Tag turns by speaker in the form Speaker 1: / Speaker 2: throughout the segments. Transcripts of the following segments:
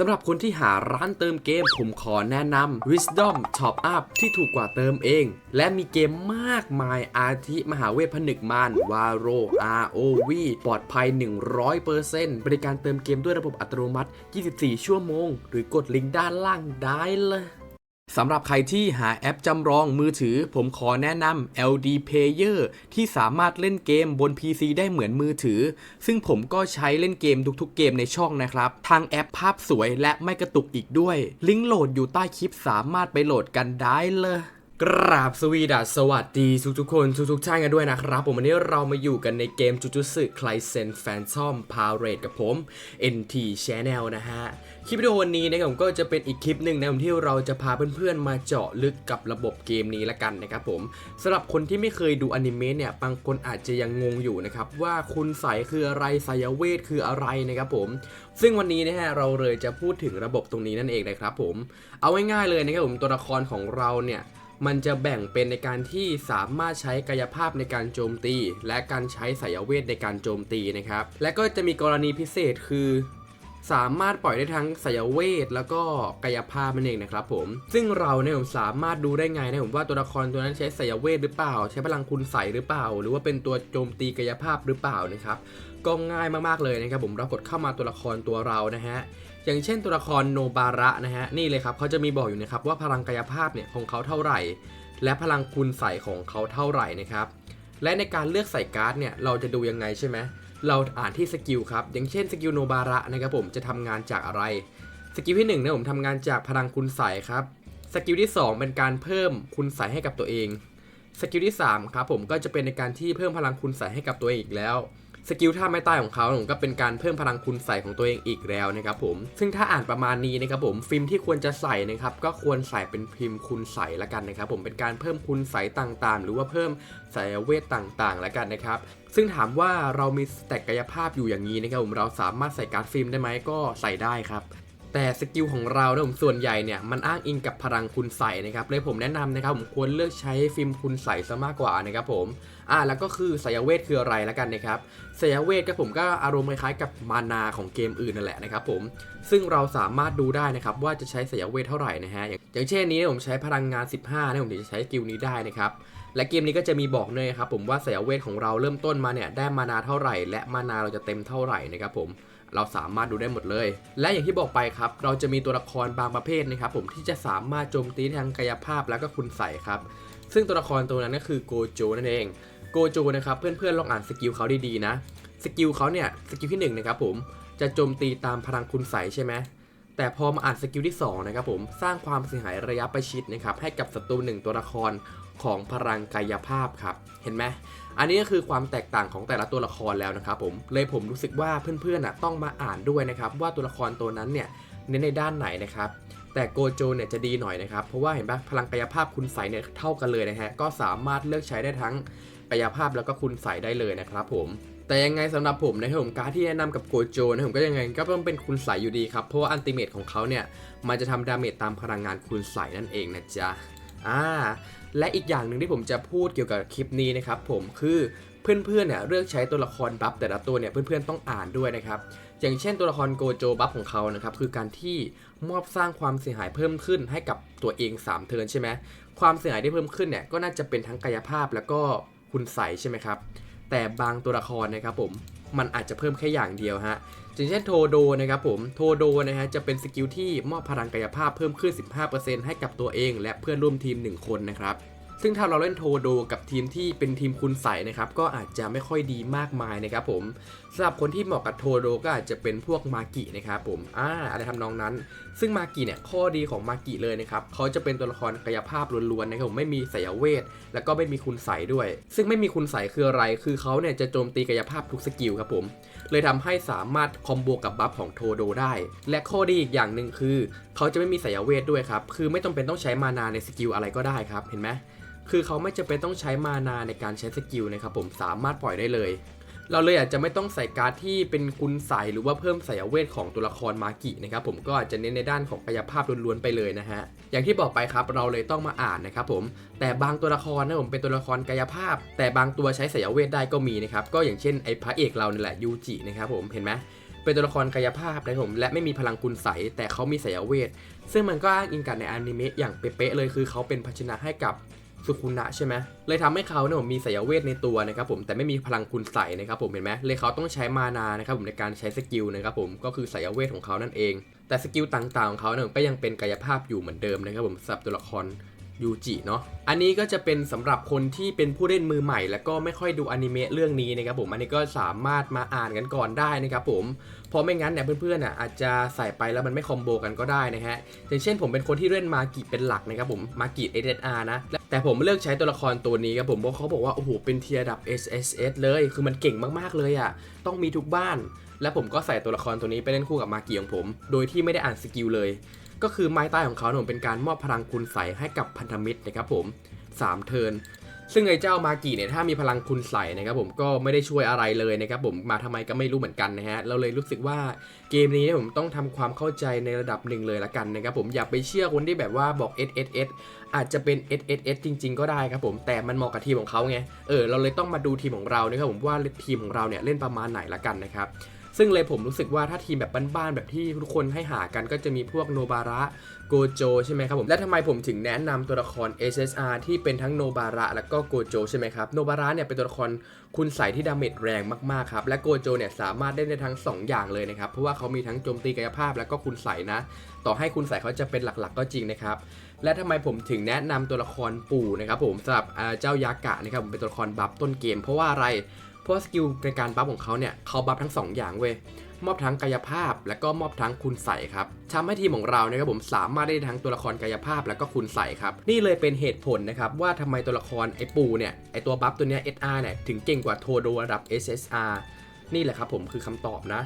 Speaker 1: สำหรับคนที่หาร้านเติมเกม ผมขอแนะนำ Wisdom Top Up ที่ถูกกว่าเติมเอง และมีเกมมากมายอาทิมหาเวทผนึกมารวาโร ROV ปลอดภัย 100%บริการเติมเกมด้วยระบบอัตโนมัติ 24 ชั่วโมง หรือกดลิงก์ด้านล่างได้เลย สำหรับใครที่หาแอปจำลองมือถือ ผมขอแนะนำ LD Player ที่สามารถเล่นเกมบน PC ได้เหมือนมือถือ ซึ่งผมก็ใช้เล่นเกมทุกๆเกมในช่องนะครับ ทางแอปภาพสวยและไม่กระตุกอีกด้วย ลิงก์โหลดอยู่ใต้คลิปสามารถไปโหลดกันได้เลย กราบสวีดัสสวัสดีทุกทุกๆคนทุกๆท่านกันด้วยนะครับ ผมวันนี้เรามาอยู่กันในเกมจุจุสึไคลเซนแฟนซอมพาเรดกับผม NT Channel นะฮะ คลิปวิดีโอวันนี้นะครับผมก็จะเป็นอีกคลิปหนึ่งนะผมที่เราจะพาเพื่อนๆมาเจาะลึกกับระบบเกมนี้ละกันนะครับผมสำหรับคนที่ไม่เคยดูอนิเมะเนี่ยบางคนอาจจะยังงงอยู่นะครับ ว่าคุณใสคืออะไรสายเวทคืออะไรนะครับผม ซึ่งวันนี้นะฮะเราเลยจะพูดถึงระบบตรงนี้นั่นเองนะครับผมเอาง่ายๆเลยนะครับผมตัวละครของเราเนี่ย มันจะแบ่งเป็นในการที่สามารถใช้กายภาพในการโจมตี และการใช้สายเวทในการโจมตีนะครับ และก็จะมีกรณีพิเศษคือ สามารถปล่อยได้ทั้งสายเวท แล้วก็กายภาพนั่นเองนะครับผม ซึ่งเราเนี่ยผมสามารถดูได้ไงนะผมว่าตัวละครตัวนั้นใช้สายเวทหรือเปล่า ใช้พลังคุณใสหรือเปล่า หรือว่าเป็นตัวโจมตีกายภาพหรือเปล่านะครับก็ง่ายมากๆเลยนะครับผมเรากดเข้ามาตัวละครตัวเรานะฮะ อย่างเช่นตัวละครโนบาระนะฮะนี่เลยครับเขาจะมีบอกอยู่นะครับว่าพลังกายภาพเนี่ยของเขาเท่าไหร่ และพลังคุณใส่ของเขาเท่าไหร่นะครับและในการเลือกใส่การ์ดเนี่ยเราจะดูยังไงใช่ไหมเราอ่านที่สกิลครับอย่างเช่นสกิลโนบาระนะครับผมจะทำงานจากอะไร สกิลที่1นะผมทำงานจากพลังคุณใส่ครับสกิลที่ 2 เป็นการเพิ่มคุณใส่ให้กับตัวเองสกิลที่3ครับผมก็จะเป็นในการที่เพิ่มพลังคุณใส่ให้กับตัวเองอีกแล้ว สกิลท่าไม้ตายของเขาผมก็เป็นการเพิ่มพลังคุณใส่ของตัวเองอีกแล้วนะครับผมซึ่งถ้าอ่านประมาณนี้นะครับผมฟิล์มที่ควรจะใส่นะครับก็ควรใส่เป็นพิมพ์คุณใส่ละกันนะครับผมเป็นการเพิ่มคุณใส่ต่างๆ หรือว่าเพิ่มสายเวทต่างๆละกันนะครับซึ่งถามว่าเรามีสแต็กกายภาพอยู่อย่างนี้นะครับผมเราสามารถใส่การ์ดฟิล์มได้ไหมก็ใส่ได้ครับ แต่สกิลของเราเนี่ยผมส่วนใหญ่เนี่ยมันอ้างอิงกับพลังคุณใส่นะครับเลยผมแนะนำนะครับผมควรเลือกใช้ฟิล์มคุณใส่ซะมากกว่านะครับผมอ่าแล้วก็คือสายเวทคืออะไรแล้วกันนะครับสายเวทก็ผมก็อารมณ์คล้ายๆกับมานาของเกมอื่นนั่นแหละนะครับผมซึ่งเราสามารถดูได้นะครับว่าจะใช้สายเวทเท่าไหร่นะฮะอย่างอย่างเช่นนี้ผมใช้พลังงาน 15นะผมถึงจะใช้สกิลนี้ได้นะครับและเกมนี้ก็จะมีบอกเลยครับผมว่าสายเวทของเราเริ่มต้นมาเนี่ยได้มานาเท่าไหร่ และมานาเราจะเต็มเท่าไหร่นะครับผม เราสามารถดูได้หมดเลย และอย่างที่บอกไปครับ เราจะมีตัวละครบางประเภทนะครับผมที่จะสามารถโจมตีทางกายภาพแล้วก็คุณใส่ครับ ซึ่งตัวละครตัวนั้นก็คือโกโจนั่นเอง โกโจนะครับเพื่อนๆลองอ่านสกิลเขาดีๆนะ สกิลเขาเนี่ยสกิลที่1นนะครับผมจะโจมตีตามพลังคุณใส่ใช่ไหมแต่พอมาอ่านสกิลที่2นะครับผมสร้างความเสียหายระยะประชิดนะครับให้กับศัตรูหนึ่งตัวละคร ของพลังกายภาพครับ เห็นไหมอันนี้ก็คือความแตกต่างของแต่ละตัวละครแล้วนะครับผมเลยผมรู้สึกว่าเพื่อนๆน่ะต้องมาอ่านด้วยนะครับว่าตัวละครตัวนั้นเนี่ยเน้นในด้านไหนนะครับแต่โกโจเนี่ยจะดีหน่อยนะครับ เพราะว่าเห็นปะพลังกายภาพคุณใสเนี่ยเท่ากันเลยนะฮะก็สามารถเลือกใช้ได้ทั้งกายภาพแล้วก็คุณใสได้เลยนะครับผมแต่ยังไงสำหรับผมนะครับผมการดที่แนะนำกับโกโจนะผมก็ยังไงก็ต้องเป็นคุณใสอยู่ดีครับ เพราะว่าอันติเมตของเขาเนี่ยมันจะทำดาเมจตามพลังงานคุณใสนั่นเองนะจ๊ะอ่า และอีกอย่างหนึ่งที่ผมจะพูดเกี่ยวกับคลิปนี้นะครับผมคือเพื่อนๆเนี่ยเลือกใช้ตัวละครบัฟแต่ละตัวเนี่ยเพื่อนๆต้องอ่านด้วยนะครับอย่างเช่นตัวละครโกโจบัฟของเขานะครับคือการที่มอบสร้างความเสียหายเพิ่มขึ้นให้กับตัวเอง 3 เทิร์นใช่ไหมความเสียหายที่เพิ่มขึ้นเนี่ยก็น่าจะเป็นทั้งกายภาพแล้วก็คุณใสใช่ไหมครับแต่บางตัวละครนะครับผมมันอาจจะเพิ่มแค่อย่างเดียวฮะ อย่างเช่นโทโดนะครับผมโทโดนะฮะจะเป็นสกิลที่มอบพลังกายภาพเพิ่มขึ้น 15%ให้กับตัวเอง และเพื่อนร่วมทีม 1 คนนะครับ ซึ่งถ้าเราเล่นโทโดกับทีมที่เป็นทีมคุณใสนะครับ ก็อาจจะไม่ค่อยดีมากมายนะครับผมสำหรับคนที่เหมาะกับโทโดก็อาจจะเป็นพวกมากินะครับผมอ่าอะไรทำนองนั้น ซึ่งมากิเนี่ยข้อดีของมากิเลยนะครับเขาจะเป็นตัวละครกายภาพล้วนๆนะครับผมไม่มีสายเวท แล้วก็ไม่มีคุณใสด้วย ซึ่งไม่มีคุณใสคืออะไร คือเขาเนี่ยจะโจมตีกายภาพทุกสกิลครับผมเลยทำให้สามารถคอมโบกับบัฟของโทโดได้ และข้อดีอีกอย่างหนึ่งคือ เขาจะไม่มีสายเวทด้วยครับ คือไม่ต้องเป็นต้องใช้มานาในสกิลอะไรก็ได้ครับ เห็นไหม คือเขาไม่จำเป็นต้องใช้มานาในการใช้สกิลนะครับผมสามารถปล่อยได้เลย เราเลยอาจจะไม่ต้องใส่การ์ดที่เป็นคุณใส่หรือว่าเพิ่มสายเวทของตัวละครมากินะครับผมก็อาจจะเน้นในด้านของกายภาพล้วนๆไปเลยนะฮะอย่างที่บอกไปครับเราเลยต้องมาอ่านนะครับผมแต่บางตัวละครนะผมเป็นตัวละครกายภาพ แต่บางตัวใช้สายเวทได้ก็มีนะครับก็อย่างเช่นไอ้พระเอกเราเนี่แหละยูจินะครับผมเห็นไหมเป็นตัวละครกายภาพนะครับผมและไม่มีพลังคุณใสแต่เขามีสายเวท ซึ่งมันก็อ้างอิงกันในอนิเมะอย่างเป๊ะเลยคือเขาเป็นภาชนะให้กับ สุคุนะใช่ไหมเลยทำให้เขาเนี่ยผมมีสายเวทในตัวนะครับผมแต่ไม่มีพลังคุณใสนะครับผมเห็นไหมเลยเขาต้องใช้มานานะครับผมในการใช้สกิลนะครับผมก็คือสายเวทของเขานั่นเอง แต่สกิลต่างๆของเขาเนี่ยก็ยังเป็นกายภาพอยู่เหมือนเดิมนะครับผมสำหรับตัวละคร ยูจิเนาะอันนี้ก็จะเป็นสำหรับคนที่เป็นผู้เล่นมือใหม่ แล้วก็ไม่ค่อยดูอนิเมะเรื่องนี้นะครับผมอันนี้ก็สามารถมาอ่านกันก่อนได้นะครับผมเพราะไม่งั้นเนี่ยเพื่อนๆน่ะอาจจะใส่ไปแล้วมันไม่คอมโบกันก็ได้นะฮะอย่างเช่นผมเป็นคนที่เล่นมากิเป็นหลักนะครับผมมากิ SSR นะแต่ผมเลือกใช้ตัวละครตัวนี้ครับผมเพราะเขาบอกว่าโอ้โหเป็นเทียดับ SSS เลยคือมันเก่งมากๆเลยอะต้องมีทุกบ้าน และผมก็ใส่ตัวละครตัวนี้ไปเล่นคู่กับมากิของผม โดยที่ไม่ได้อ่านสกิลเลย ก็คือไม้ใต้ของเขาเนี่ยผมเป็นการมอบพลังคุณใสให้กับพันธมิตรนะครับผม3เทิร์นซึ่งไอ้เจ้ามากิเนี่ยถ้ามีพลังคุณใสนะครับผมก็ไม่ได้ช่วยอะไรเลยนะครับผมมาทำไมก็ไม่รู้เหมือนกันนะฮะเราเลยรู้สึกว่าเกมนี้เนี่ยผมต้องทำความเข้าใจในระดับหนึ่งเลยละกันนะครับผมอย่าไปเชื่อคนที่แบบว่าบอก S S S อาจจะเป็น S S S จริง ๆ ก็ได้ครับผมแต่มันเหมาะกับทีมของเขาไงเออเราเลยต้องมาดูทีมของเรานะครับผมว่าทีมของเราเนี่ยเล่นประมาณไหนละกันนะครับ ซึ่งเลยผมรู้สึกว่าถ้าทีมแบบบ้านๆแบบที่ทุกคนให้หากันก็จะมีพวกโนบาระโกโจใช่ไหมครับผม และทำไมผมถึงแนะนำตัวละคร SSR ที่เป็นทั้งโนบาระและก็โกโจใช่ไหมครับ โนบาระเนี่ยเป็นตัวละครคุณใส่ที่ดาเมจแรงมากๆครับ และโกโจเนี่ยสามารถได้ในทั้ง 2 อย่างเลยนะครับ เพราะว่าเขามีทั้งโจมตีกายภาพและก็คุณใส่นะ ต่อให้คุณใส่เขาจะเป็นหลักๆ ก็จริงนะครับ และทำไมผมถึงแนะนำตัวละครปู่นะครับผมสำหรับเจ้ายากะนะครับผมเป็นตัวละครบัฟต้นเกม เพราะว่าอะไร ราะสกิลในการบัฟของเขาเนี่ยเขาบัฟทั้งสองอย่างเว้ยมอบทั้งกายภาพ และก็มอบทั้งคุณใส่ครับทำให้ทีมของเรานะครับผมสามารถได้ทั้งตัวละครกายภาพและก็คุณใส่ครับ นี่เลยเป็นเหตุผลนะครับว่าทำไมตัวละครไอ้ปูเนี่ยไอ้ตัวบัฟตัวเนี้ย SR เนี่ยถึงเก่งกว่าโทโดระดับ SSR นี่แหละครับผมคือคำตอบนะ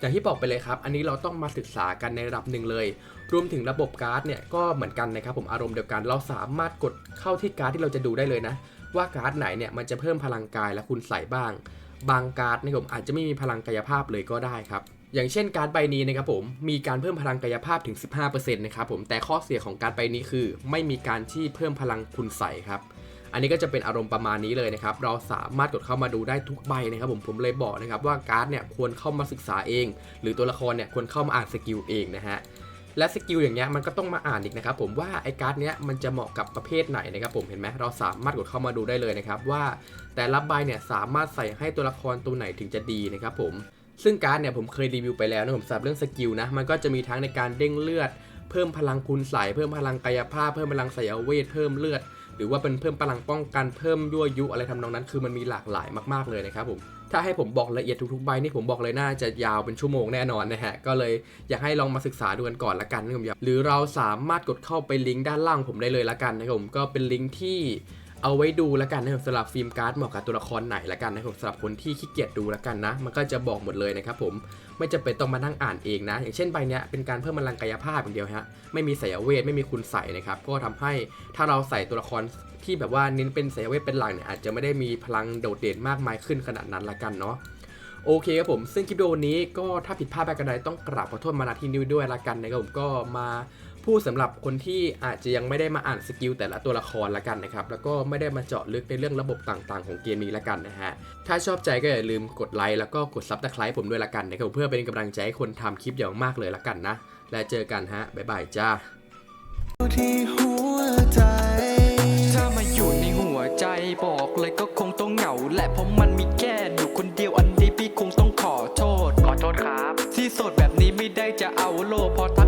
Speaker 1: อย่างที่บอกไปเลยครับ อันนี้เราต้องมาศึกษากันในระดับหนึ่งเลย รวมถึงระบบการ์ดเนี่ยก็เหมือนกันนะครับผมอารมณ์เดียวกัน เราสามารถกดเข้าที่การ์ดที่เราจะดูได้เลยนะ ว่าการ์ดไหนเนี่ยมันจะเพิ่มพลังกายและคุณใส่บ้าง บางการ์ดนะครับผมอาจจะไม่มีพลังกายภาพเลยก็ได้ครับอย่างเช่นการ์ดใบนี้นะครับผมมีการเพิ่มพลังกายภาพถึง 15%นะครับผมแต่ข้อเสียของการ์ดใบนี้คือ ไม่มีการที่เพิ่มพลังคุณใส่ครับอันนี้ก็จะเป็นอารมณ์ประมาณนี้เลยนะครับ เราสามารถกดเข้ามาดูได้ทุกใบนะครับผมผมเลยบอกนะครับว่าการ์ดเนี่ยควรเข้ามาศึกษาเอง หรือตัวละครเนี่ยควรเข้ามาอ่านสกิลเองนะฮะ และสกิลอย่างเงี้ยมันก็ต้องมาอ่านอีกนะครับผมว่าไอ้การ์ดเนี้ยมันจะเหมาะกับประเภทไหนนะครับผมเห็นไหมเราสามารถกดเข้ามาดูได้เลยนะครับว่าแต่ละใบเนี่ยสามารถใส่ให้ตัวละครตัวไหนถึงจะดีนะครับผมซึ่งการ์ดเนี่ยผมเคยรีวิวไปแล้วนะผมสำหรับเรื่องสกิลนะมันก็จะมีทั้งในการเด้งเลือด เพิ่มพลังคุณใส่เพิ่มพลังกายภาพ เพิ่มพลังสายเวทเพิ่มเลือด หรือว่าเป็นเพิ่มพลังป้องกันเพิ่มยั่วยุอะไรทำนองนั้น คือมันมีหลากหลายมากๆเลยนะครับผม ถ้าให้ผมบอกละเอียดทุกๆใบนี่ผมบอกเลยน่าจะยาวเป็นชั่วโมงแน่นอนนะฮะ ก็เลยอยากให้ลองมาศึกษาดูกันก่อนละกันนะครับหรือเราสามารถกดเข้าไปลิงก์ด้านล่างผมได้เลยละกันนะครับผมก็เป็นลิงก์ที่เอาไว้ดูแล้วกันนะครับสำหรับฟิล์มการ์ดเหมาะกับตัวละครไหนละกันนะครับสำหรับคนที่ขี้เกียจดูแล้วกันนะ มันก็จะบอกหมดเลยนะครับผม ไม่จำเป็นต้องมานั่งอ่านเองนะ อย่างเช่นใบเนี้ยเป็นการเพิ่มพลังกายภาพอย่างเดียวฮะไม่มีสายเวทไม่มีคุณใส่นะครับก็ทำให้ถ้าเราใส่ตัวละครที่แบบว่าเน้นเป็นสายเวทเป็นหลักเนี่ยอาจจะไม่ได้มีพลังโดดเด่นมากมายขึ้นขนาดนั้นละกันเนาะโอเคครับผมซึ่งคลิปวิดีโอนี้ก็ถ้าผิดพลาดไปกันใดต้องกราบขอโทษมาณที่นี้ด้วยละกันนะครับผมก็มา พูดสำหรับคนที่อาจจะยังไม่ได้มาอ่านสกิลแต่ละตัวละครละกันนะครับ แล้วก็ไม่ได้มาเจาะลึกในเรื่องระบบต่างๆ ของเกมนี้ละกันนะฮะ ถ้าชอบใจก็อย่าลืมกดไลค์แล้วก็กดซับสไครป์ผมด้วยละกันนะครับเพื่อเป็นกำลังใจให้คนทำคลิปอย่างมากเลยละกันนะ และเจอกันฮะ บ๊ายบายจ้า
Speaker 2: ที่หัวใจ
Speaker 3: ถ้ามาอยู่ในหัวใจบอกเลยก็คงต้องเหงาและเพราะมันมีแค่อยู่คนเดียวอันนี้พี่คงต้องขอโทษขอโทษครับ ที่โสดแบบนี้ไม่ได้จะเอาโลพอทัก